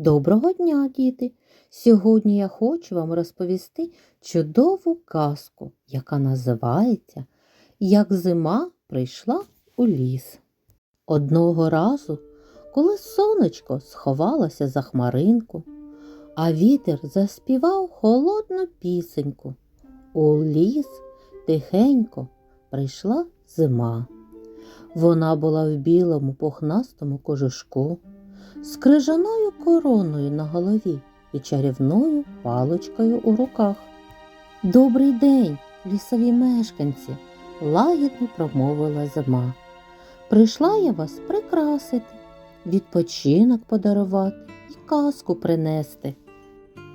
Доброго дня, діти! Сьогодні я хочу вам розповісти чудову казку, яка називається Як зима прийшла у ліс. Одного разу, коли сонечко сховалося за хмаринку, а вітер заспівав холодну пісеньку, у ліс тихенько прийшла зима. Вона була в білому пухнастому кожушку з крижаною короною на голові і чарівною паличкою у руках. Добрий день, лісові мешканці, лагідно промовила зима. Прийшла я вас прикрасити, відпочинок подарувати і казку принести.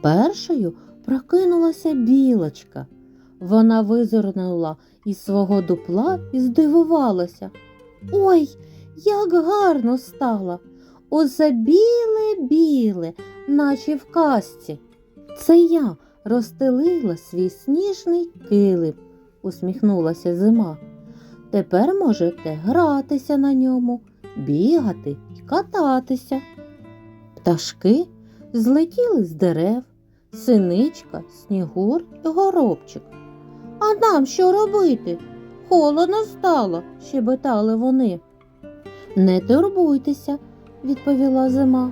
Першою прокинулася білочка. Вона визирнула із свого дупла і здивувалася. Ой, як гарно стало! Усе біле-біле, наче в казці. Це я розстелила свій сніжний килим, усміхнулася зима. Тепер можете гратися на ньому, бігати і кататися. Пташки злетіли з дерев, синичка, снігур і горобчик. А нам що робити? Холодно стало, щебетали вони. Не турбуйтеся, відповіла зима.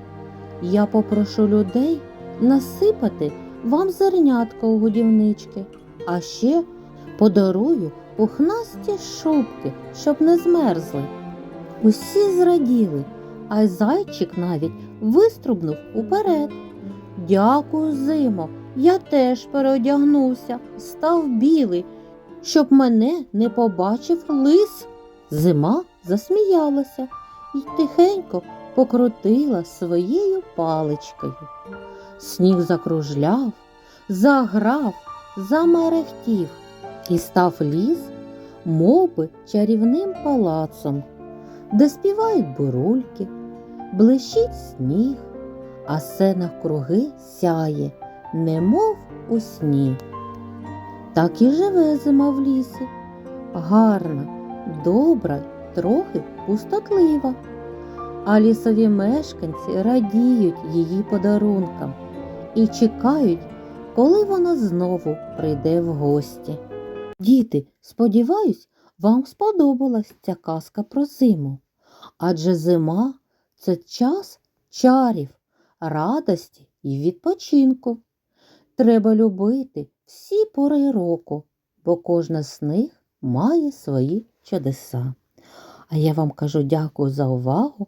Я попрошу людей насипати вам зернятка у годівнички, а ще подарую пухнасті шубки, щоб не змерзли. Усі зраділи, а зайчик навіть виструбнув уперед. Дякую, зимо, я теж переодягнувся, став білий, щоб мене не побачив лис. Зима засміялася і тихенько покрутила своєю паличкою. Сніг закружляв, заграв, замерехтів і став ліс, мовби чарівним палацом, де співають бурульки, блищить сніг, а все навкруги сяє, немов у сні. Так і живе зима в лісі, гарна, добра, трохи пустотлива. А лісові мешканці радіють її подарункам і чекають, коли вона знову прийде в гості. Діти, сподіваюсь, вам сподобалась ця казка про зиму. Адже зима це час чарів, радості і відпочинку. Треба любити всі пори року, бо кожна з них має свої чудеса. А я вам кажу дякую за увагу.